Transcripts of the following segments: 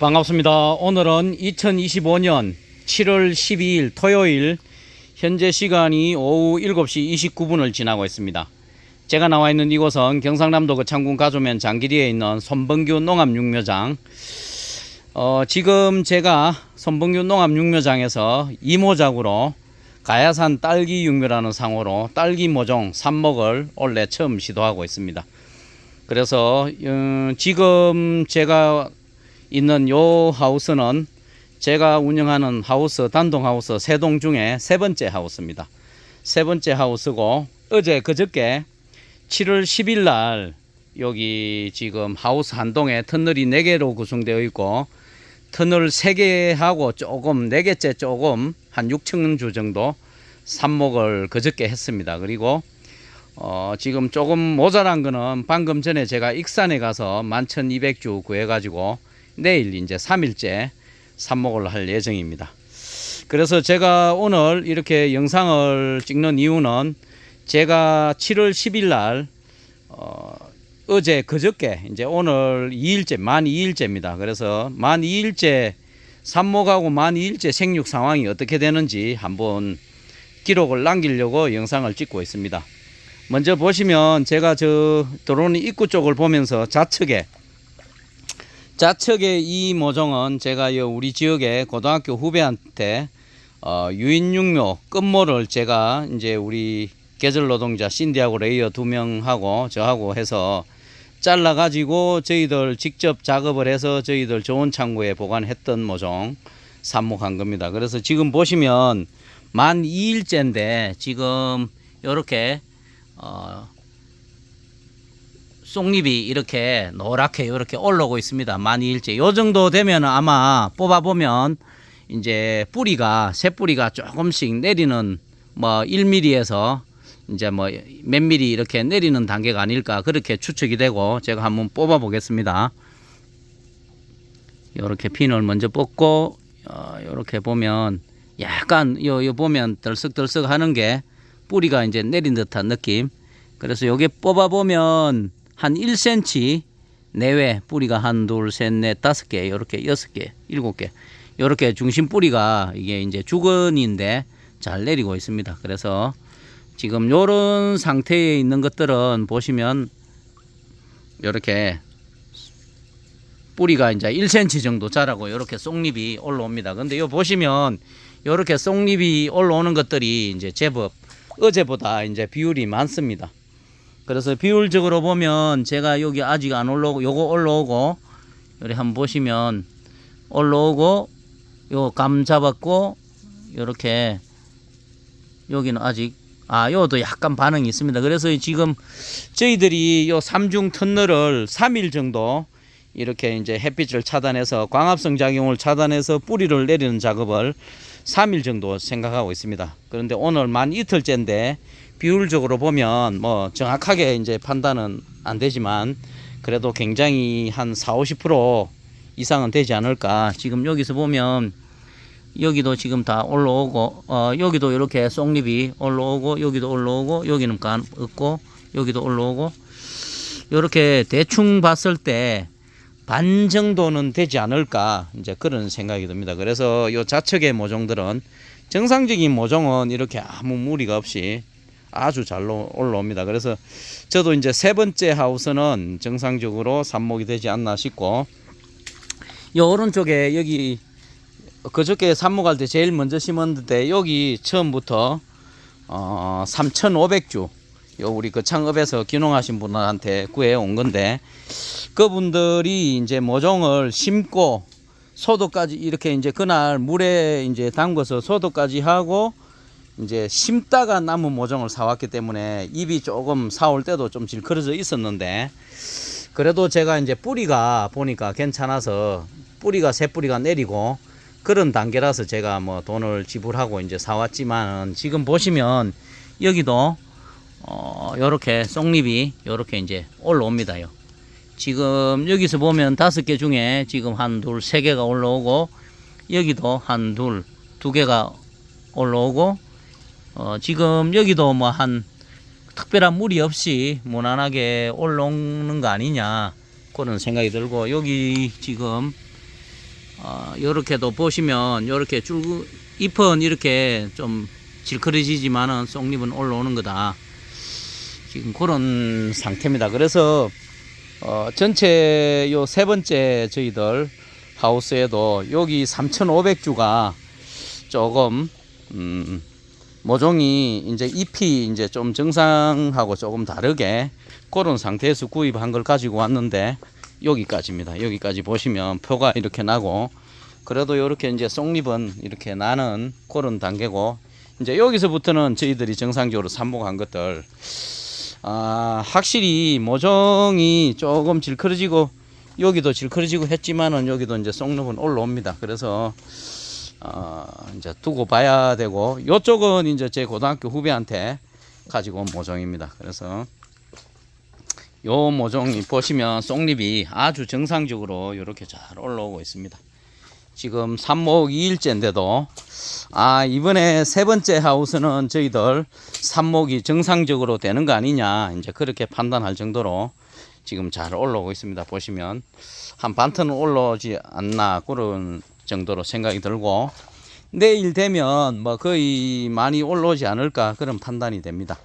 반갑습니다. 오늘은 2025년 7월 12일 토요일 현재 시간이 오후 7시 29분을 지나고 있습니다. 제가 나와 있는 이곳은 경상남도 거창군 가조면 장기리에 있는 손범규 농업육묘장. 어, 지금 제가 손범규 농업육묘장에서 이모작으로 가야산 딸기 육묘라는 상호로 딸기 모종 삽목을 올해 처음 시도하고 있습니다. 그래서 어, 지금 제가 있는 요 하우스는 제가 운영하는 하우스 단독 하우스 세 동 중에 세 번째 하우스입니다. 세 번째 하우스고 어제 그저께 7월 10일 날 여기 지금 하우스 한 동에 터널이 4개로 구성되어 있고 터널 3개하고 조금 4개째 조금 한 6천 주 정도 삽목을 그저께 했습니다. 그리고 어, 지금 조금 모자란 거는 방금 전에 제가 익산에 가서 11,200주 구해가지고 내일 이제 3일째 삽목을 할 예정입니다. 그래서 제가 오늘 이렇게 영상을 찍는 이유는 제가 7월 10일 날 어, 어제 그저께 이제 오늘 2일째 만 2일째입니다. 그래서 만 2일째 삽목하고 만 2일째 생육 상황이 어떻게 되는지 한번 기록을 남기려고 영상을 찍고 있습니다. 먼저 보시면 제가 저 들어오는 입구 쪽을 보면서 좌측에 좌측의 이 모종은 제가 요 우리 지역의 고등학교 후배한테 어, 유인육묘 끝모를 제가 이제 우리 계절 노동자 신디하고 레이어 두 명하고 저하고 해서 잘라 가지고 저희들 직접 작업을 해서 저희들 좋은 창고에 보관했던 모종 삽목한 겁니다. 그래서 지금 보시면 만 2일째인데 지금 요렇게 어 쏙잎이 이렇게 노랗게 이렇게 올라오고 있습니다. 만 2일째. 요 정도 되면 아마 뽑아 보면 이제 뿌리가 새 뿌리가 조금씩 내리는 뭐 1mm에서 이제 뭐 몇 미리 이렇게 내리는 단계가 아닐까 그렇게 추측이 되고 제가 한번 뽑아 보겠습니다. 이렇게 핀을 먼저 뽑고 어, 이렇게 보면 약간 요, 요 보면 덜썩덜썩 하는 게 뿌리가 이제 내린 듯한 느낌. 그래서 요게 뽑아 보면 한 1cm 내외 뿌리가 한 둘, 셋, 넷, 다섯 개, 이렇게 여섯 개, 일곱 개. 이렇게 중심 뿌리가 이게 이제 주근인데 잘 내리고 있습니다. 그래서 지금 요런 상태에 있는 것들은 보시면 이렇게 뿌리가 이제 1cm 정도 자라고 이렇게 쏙잎이 올라옵니다. 근데 요 보시면 이렇게 쏙잎이 올라오는 것들이 이제 제법 어제보다 이제 비율이 많습니다. 그래서 비율적으로 보면 제가 여기 아직 안 올라오고 요거 올라오고 여기 한번 보시면 올라오고 요 감 잡았고 요렇게 여기는 아직 아 요도 약간 반응이 있습니다. 그래서 지금 저희들이 요 삼중 터널을 3일 정도 이렇게 이제 햇빛을 차단해서 광합성 작용을 차단해서 뿌리를 내리는 작업을 3일 정도 생각하고 있습니다. 그런데 오늘 만 이틀째인데 비율적으로 보면 뭐 정확하게 이제 판단은 안 되지만 그래도 굉장히 한 4, 50% 이상은 되지 않을까. 지금 여기서 보면 여기도 지금 다 올라오고 어 여기도 이렇게 쏙잎이 올라오고 여기도 올라오고 여기는 간 없고 여기도 올라오고 이렇게 대충 봤을 때 반 정도는 되지 않을까 이제 그런 생각이 듭니다. 그래서 요 좌측의 모종들은 정상적인 모종은 이렇게 아무 무리가 없이 아주 잘 로- 올라옵니다. 그래서 저도 이제 세 번째 하우스는 정상적으로 삽목이 되지 않나 싶고 요 오른쪽에 여기 그저께 삽목할 때 제일 먼저 심었는데 여기 처음부터 어 3,500주 요 우리 그 창업에서 귀농하신 분한테 구해 온 건데 그분들이 이제 모종을 심고 소도까지 이렇게 이제 그날 물에 이제 담궈서 소도까지 하고 이제 심다가 남은 모종을 사왔기 때문에 잎이 조금 사올 때도 좀 질그러져 있었는데 그래도 제가 이제 뿌리가 보니까 괜찮아서 뿌리가 새 뿌리가 내리고 그런 단계라서 제가 뭐 돈을 지불하고 이제 사왔지만 지금 보시면 여기도 어 요렇게 쏙잎이 요렇게 이제 올라옵니다요. 지금 여기서 보면 다섯 개 중에 지금 한 둘 세 개가 올라오고 여기도 한 둘 두 개가 올라오고 어 지금 여기도 뭐 한 특별한 무리 없이 무난하게 올라오는 거 아니냐 그런 생각이 들고 여기 지금 어, 요렇게도 보시면 요렇게 줄 잎은 이렇게 좀 질그러지지만은 쏙잎은 올라오는 거다. 지금 그런 상태입니다. 그래서 어, 전체 요 세 번째 저희들 하우스에도 여기 3,500주가 조금 음, 모종이 이제 잎이 이제 좀 정상하고 조금 다르게 그런 상태에서 구입한 걸 가지고 왔는데 여기까지입니다. 여기까지 보시면 표가 이렇게 나고 그래도 이렇게 이제 쏙잎은 이렇게 나는 그런 단계고 이제 여기서부터는 저희들이 정상적으로 삽목한 것들 아 확실히 모종이 조금 질그러지고 여기도 질그러지고 했지만은 여기도 이제 쏙잎은 올라옵니다. 그래서 어, 이제 두고 봐야 되고 요쪽은 이제 제 고등학교 후배한테 가지고 온 모종입니다. 그래서 요 모종이 보시면 쏙잎이 아주 정상적으로 이렇게 잘 올라오고 있습니다. 지금 삽목 2일째인데도 아 이번에 세 번째 하우스는 저희들 삽목이 정상적으로 되는 거 아니냐 이제 그렇게 판단할 정도로 지금 잘 올라오고 있습니다. 보시면 한 반턴은 올라오지 않나 그런 정도로 생각이 들고 내일 되면 뭐 거의 많이 올라오지 않을까 그런 판단이 됩니다.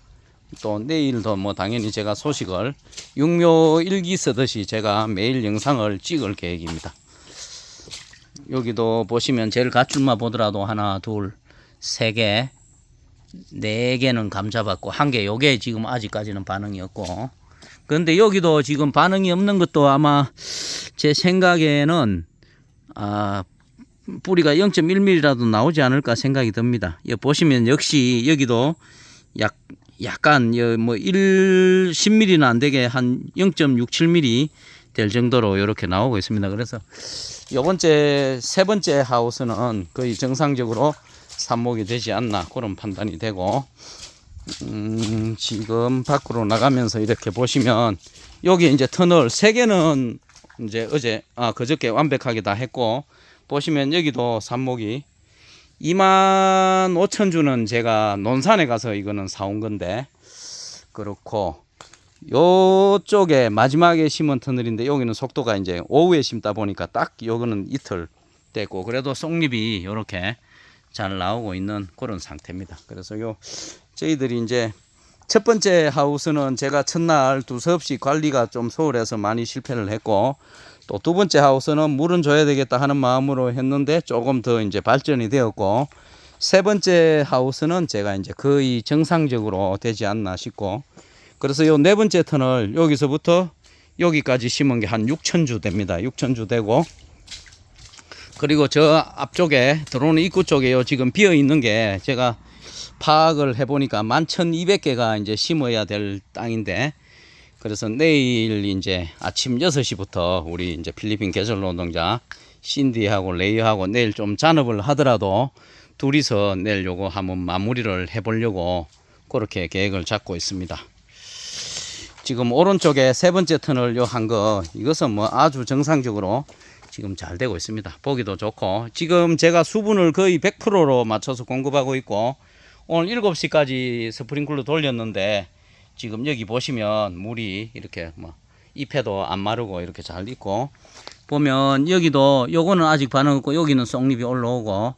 또 내일도 뭐 당연히 제가 소식을 육묘 일기 쓰듯이 제가 매일 영상을 찍을 계획입니다. 여기도 보시면 제일 가출마 보더라도 하나, 둘, 세 개, 네 개는 감 잡았고 한 개 요게 지금 아직까지는 반응이 없고 그런데 여기도 지금 반응이 없는 것도 아마 제 생각에는 아 뿌리가 0.1mm라도 나오지 않을까 생각이 듭니다. 여기 보시면 역시 여기도 약 약간 여뭐 1, 10mm는 안 되게 한 0.67mm 될 정도로 이렇게 나오고 있습니다. 그래서 요 번째 세 번째 하우스는 거의 정상적으로 삽목이 되지 않나 그런 판단이 되고 음, 지금 밖으로 나가면서 이렇게 보시면 여기 이제 터널 세 개는 이제 어제 아 그저께 완벽하게 다 했고 보시면 여기도 삽목이 2만 5천 주는 제가 논산에 가서 이거는 사온 건데 그렇고 요쪽에 마지막에 심은 터널인데 여기는 속도가 이제 오후에 심다 보니까 딱 요거는 이틀 됐고 그래도 쏙잎이 요렇게 잘 나오고 있는 그런 상태입니다. 그래서 요 저희들이 이제 첫 번째 하우스는 제가 첫날 두서없이 관리가 좀 소홀해서 많이 실패를 했고 또 두 번째 하우스는 물은 줘야 되겠다 하는 마음으로 했는데 조금 더 이제 발전이 되었고 세 번째 하우스는 제가 이제 거의 정상적으로 되지 않나 싶고 그래서 요 네 번째 터널 여기서부터 여기까지 심은 게 한 6천 주 됩니다. 6천 주 되고 그리고 저 앞쪽에 들어오는 입구 쪽에 요 지금 비어 있는 게 제가 파악을 해보니까 11,200개가 이제 심어야 될 땅인데 그래서 내일 이제 아침 6시부터 우리 이제 필리핀 계절 노동자 신디하고 레이하고 내일 좀 잔업을 하더라도 둘이서 내일 요거 한번 마무리를 해보려고 그렇게 계획을 잡고 있습니다. 지금 오른쪽에 세 번째 터널 요한 거 이것은 뭐 아주 정상적으로 지금 잘 되고 있습니다. 보기도 좋고 지금 제가 수분을 거의 100%로 맞춰서 공급하고 있고 오늘 7시까지 스프링클러 돌렸는데 지금 여기 보시면 물이 이렇게 뭐 잎에도 안 마르고 이렇게 잘 있고 보면 여기도 요거는 아직 반응 없고 여기는 쏙잎이 올라오고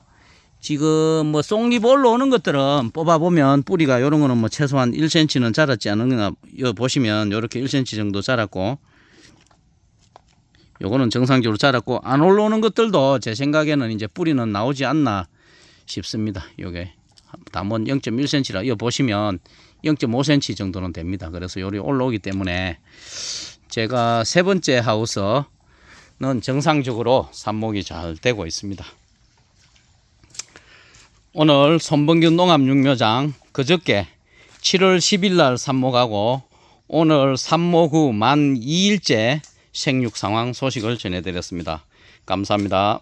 지금 뭐 쏙잎 올라오는 것들은 뽑아 보면 뿌리가 요런 거는 뭐 최소한 1cm는 자랐지 않느냐 요 보시면 요렇게 1cm 정도 자랐고 요거는 정상적으로 자랐고 안 올라오는 것들도 제 생각에는 이제 뿌리는 나오지 않나 싶습니다. 요게 담원 0.1cm라 이거 보시면 0.5cm 정도는 됩니다. 그래서 요리 올라오기 때문에 제가 세 번째 하우스는 정상적으로 삽목이 잘 되고 있습니다. 오늘 손범균 농업육묘장 그저께 7월 10일 날 삽목하고 오늘 삽목 후 만 2일째 생육 상황 소식을 전해드렸습니다. 감사합니다.